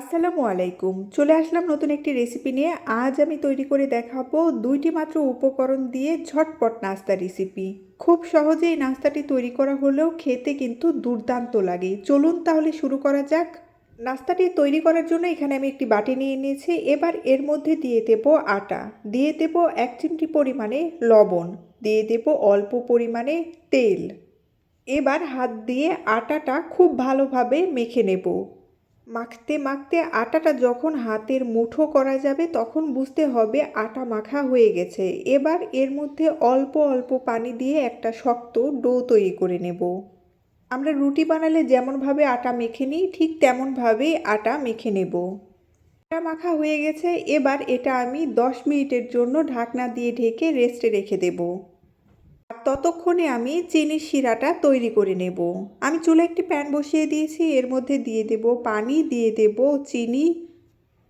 আসসালামু আলাইকুম। চলে আসলাম নতুন একটি রেসিপি নিয়ে। আজ আমি তৈরি করে দেখাবো দুইটি মাত্র উপকরণ দিয়ে ঝটপট নাস্তা রেসিপি খুব সহজে এই নাস্তাটি তৈরি করা হলেও খেতে কিন্তু দুর্দান্ত লাগে। চলুন তাহলে শুরু করা যাক। নাস্তাটি তৈরি করার জন্য এখানে আমি একটি বাটি নিয়ে নিয়েছি। এবার এর মধ্যে দিয়ে দেব আটা। দিয়ে দেব এক চিমটি পরিমাণে লবণ। দিয়ে দেব অল্প পরিমাণে তেল। এবার হাত দিয়ে আটাটা খুব ভালোভাবে মেখে নেব। মাখতে মাখতে আটাটা যখন হাতের মুঠো করা যাবে, তখন বুঝতে হবে আটা মাখা হয়ে গেছে। এবার এর মধ্যে অল্প অল্প পানি দিয়ে একটা শক্ত ডো তৈরি করে নেব। আমরা রুটি বানালে যেমনভাবে আটা মেখে নিই, ঠিক তেমনভাবেই আটা মেখে নেব। আটা মাখা হয়ে গেছে, এবার এটা আমি দশ মিনিটের জন্য ঢাকনা দিয়ে ঢেকে রেস্টে রেখে দেবো। ততক্ষণে আমি চিনির শিরাটা তৈরি করে নেব। আমি চুলে একটি প্যান বসিয়ে দিয়েছি, এর মধ্যে দিয়ে দেব পানি, দিয়ে দেব চিনি,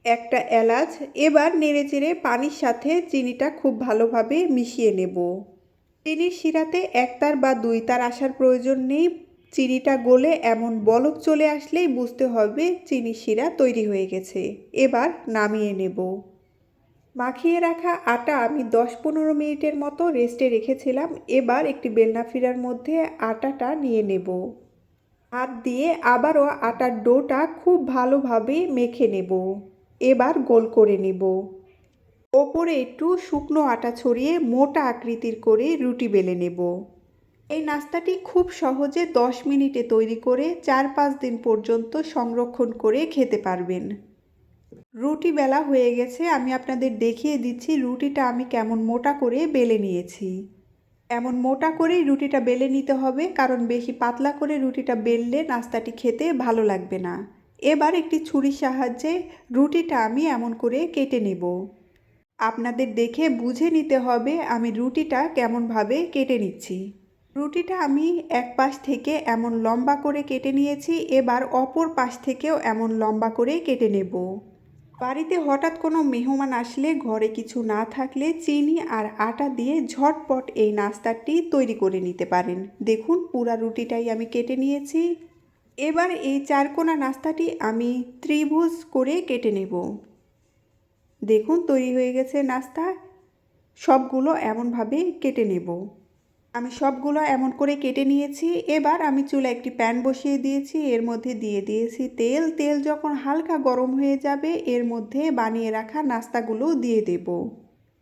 একটা এলাচ। এবার নেড়ে চেড়ে পানির সাথে চিনিটা খুব ভালোভাবে মিশিয়ে নেব। চিনির শিরাতে একতার বা দুই তার আসার প্রয়োজন নেই। চিনিটা গলে এমন বলক চলে আসলেই বুঝতে হবে চিনির শিরা তৈরি হয়ে গেছে। এবার নামিয়ে নেব। মাখিয়ে রাখা আটা আমি দশ পনেরো মিনিটের মতো রেস্টে রেখেছিলাম। এবার একটি বেলনা ফিরার মধ্যে আটাটা নিয়ে নেব। হাত দিয়ে আবারও আটার ডোটা খুব ভালোভাবে মেখে নেব। এবার গোল করে নেব। ওপরে একটু শুকনো আটা ছড়িয়ে মোটা আকৃতির করে রুটি বেলে নেব। এই নাস্তাটি খুব সহজে দশ মিনিটে তৈরি করে চার পাঁচ দিন পর্যন্ত সংরক্ষণ করে খেতে পারবেন। রুটি বেলা হয়ে গেছে, আমি আপনাদের দেখিয়ে দিচ্ছি রুটিটা আমি কেমন মোটা করে বেলে নিয়েছি। এমন মোটা করেই রুটিটা বেলে নিতে হবে, কারণ বেশি পাতলা করে রুটিটা বেললে নাস্তাটি খেতে ভালো লাগবে না। এবার একটি ছুরির সাহায্যে রুটিটা আমি এমন করে কেটে নেব। আপনাদের দেখে বুঝে নিতে হবে আমি রুটিটা কেমনভাবে কেটে নিচ্ছি। রুটিটা আমি এক পাশ থেকে এমন লম্বা করে কেটে নিয়েছি, এবার অপর পাশ থেকেও এমন লম্বা করে কেটে নেব। বাড়িতে হঠাৎ কোনো মেহমান আসলে ঘরে কিছু না থাকলে চিনি আর আটা দিয়ে ঝটপট এই নাস্তাটি তৈরি করে নিতে পারেন। দেখুন, পুরা রুটিটাই আমি কেটে নিয়েছি। এবার এই চারকোনা নাস্তাটি আমি ত্রিভুজ করে কেটে নেব। দেখুন, তৈরি হয়ে গেছে নাস্তা। সবগুলো এমনভাবে কেটে নেব। আমি সবগুলো এমন করে কেটে নিয়েছি। এবার আমি চুলা একটি প্যান বসিয়ে দিয়েছি। এর মধ্যে দিয়ে দিয়েছি তেল। তেল যখন হালকা গরম হয়ে যাবে, এর মধ্যে বানিয়ে রাখা নাস্তাগুলো দিয়ে দেব।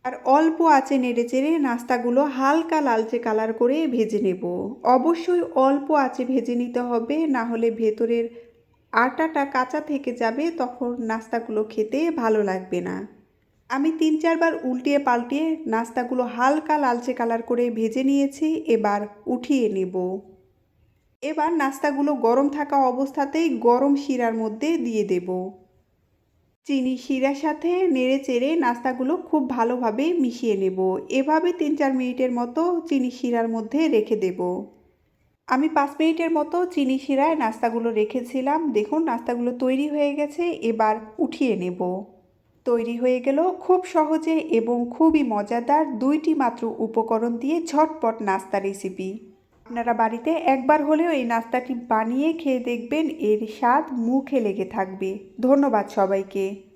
আর অল্প আঁচে নেড়ে চেড়ে নাস্তাগুলো হালকা লালচে কালার করে ভেজে নেব। অবশ্যই অল্প আঁচে ভেজে নিতে হবে, না হলে ভেতরের আটাটা কাঁচা থেকে যাবে, তখন নাস্তাগুলো খেতে ভালো লাগবে না। আমি তিন চারবার উল্টিয়ে পাল্টিয়ে নাস্তাগুলো হালকা লালচে কালার করে ভেজে নিয়েছি, এবার উঠিয়ে নেব। এবার নাস্তাগুলো গরম থাকা অবস্থাতেই গরম শিরার মধ্যে দিয়ে দেব। চিনি শিরার সাথে নেড়ে চেড়ে নাস্তাগুলো খুব ভালোভাবে মিশিয়ে নেব। এভাবে তিন চার মিনিটের মতো চিনি শিরার মধ্যে রেখে দেব। আমি পাঁচ মিনিটের মতো চিনি শিরায় নাস্তাগুলো রেখেছিলাম। দেখুন, নাস্তাগুলো তৈরি হয়ে গেছে, এবার উঠিয়ে নেব। তৈরি হয়ে গেল খুব সহজে এবং খুবই মজাদার দুইটি মাত্র উপকরণ দিয়ে ঝটপট নাস্তা রেসিপি আপনারা বাড়িতে একবার হলেও এই নাস্তাটি বানিয়ে খেয়ে দেখবেন, এর স্বাদ মুখে লেগে থাকবে। ধন্যবাদ সবাইকে।